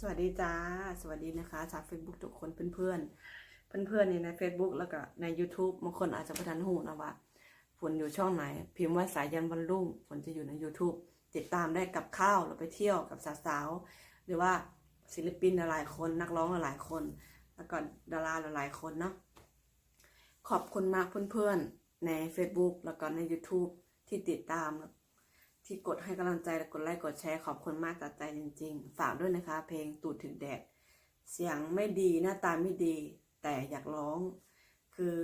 สวัสดีจ้า สวัสดีนะคะจาก Facebook ทุกคนเพื่อนๆ เพื่อนๆนี่ใน Facebook แล้วก็ใน YouTube บางคนอาจจะประทันหูนะว่าฝนอยู่ช่องไหน พิมพ์ว่าสายยันวันรุ่งฝนจะอยู่ใน YouTube ติดตามได้กับข้าวเราไปเที่ยวกับสาวๆหรือว่าศิลปินหลายคนนักร้องหลายคน แล้วก็ดาราหลายคนเนาะขอบคุณมากเพื่อนๆ ใน Facebook แล้วก็ใน YouTube ที่ติดตาม ที่กดให้กำลังใจและกดไลค์กดแชร์ขอบคุณมากจากใจจริงๆ ฝากด้วยนะคะ เพลงตูดถึงแดด เสียงไม่ดีหน้าตาไม่ดี แต่อยากร้อง คือ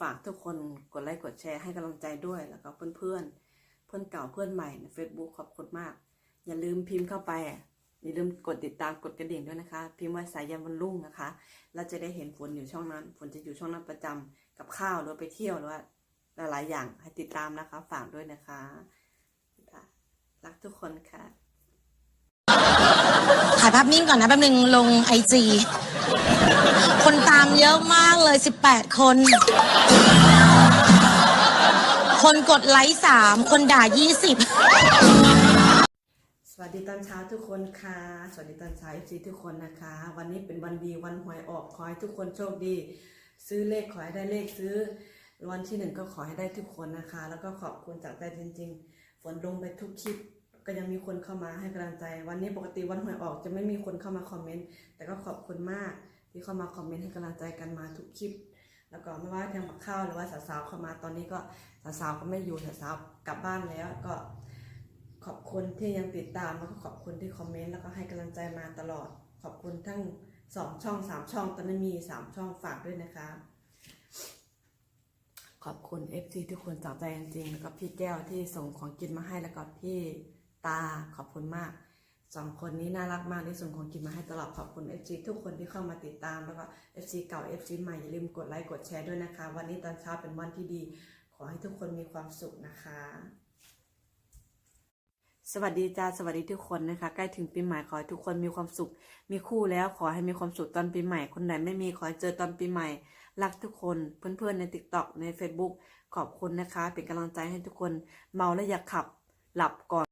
ฝากทุกคนกดไลค์กดแชร์ให้กำลังใจด้วยแล้วก็เพื่อนๆ เพื่อนเก่าเพื่อนใหม่ใน Facebook ขอบคุณมาก อย่าลืมพิมพ์เข้าไปอย่าลืมกดติดตามกดกระดิ่งด้วยนะคะ พิมพ์ว่าสายยันวันรุ่งนะคะ เราจะได้เห็นฝนอยู่ช่องนั้น ฝนจะอยู่ช่องนั้นประจำกับข้าวหรือไปเที่ยวหรือว่าหลายๆอย่างให้ติดตามนะคะ ฝากด้วยนะคะ ค่ะ รักทุกคนค่ะ ถ่ายภาพนิ่งก่อนนะแป๊บนึงลงไอจีคนตามเยอะมากเลย 18 คน คนกดไลค์สามคนด่า 20 สวัสดีตอนเช้าทุกคนค่ะ สวัสดีตอนเช้าเอฟซีทุกคนนะคะ วันนี้เป็นวันดีวันหวยออกขอให้ทุกคนโชคดี ซื้อเลขขอให้ได้เลขซื้อรางวันที่หนึ่งก็ขอให้ได้ทุกคนนะคะ แล้วก็ขอบคุณจากใจจริง ๆ ฝนลงไปทุกคลิปก็ยังมีคนเข้ามาให้กำลังใจ วันนี้ปกติวันหวยออกจะไม่มีคนเข้ามาคอมเมนต์แต่ก็ขอบคุณมากที่เข้ามาคอมเมนต์ให้กำลังใจกันมาทุกคลิป แล้วก็ไม่ว่าทางบักข้าวหรือว่าสาวๆเข้ามาตอนนี้ก็สาวๆก็ไม่อยู่สาวๆกลับบ้านแล้วก็ขอบคุณที่ยังติดตามแล้วก็ขอบคุณที่คอมเมนต์แล้วก็ให้กำลังใจมาตลอด ขอบคุณทั้งสองช่องสามช่องตอนนี้มีสามช่องฝากด้วยนะคะ ขอบคุณ FC ทุกคนจากใจจริงๆ แล้วก็พี่แก้วที่ส่งของกินมาให้แล้วก็พี่ตาขอบคุณมากสองคนนี้น่ารักมากที่ส่งของกินมาให้ตลอดขอบคุณ FC ทุกคนที่เข้ามาติดตามแล้วก็ FC เก่า FC ใหม่อย่าลืมกดไลค์กดแชร์ด้วยนะคะ วันนี้ตอนเช้าเป็นวันที่ดี ขอให้ทุกคนมีความสุขนะคะ สวัสดีจ้าสวัสดีทุกคนนะคะ ใกล้ถึงปีใหม่ขอให้ทุกคนมีความสุข มีคู่แล้วขอให้มีความสุขตอนปีใหม่ คนไหนไม่มีขอให้เจอตอนปีใหม่ รักทุกคนเพื่อนๆใน t ิ k t o k ใน Facebook ขอบคุณนะคะ เป็นกำลังใจให้ทุกคนเมาแล้วอย่าขับหลับก่อน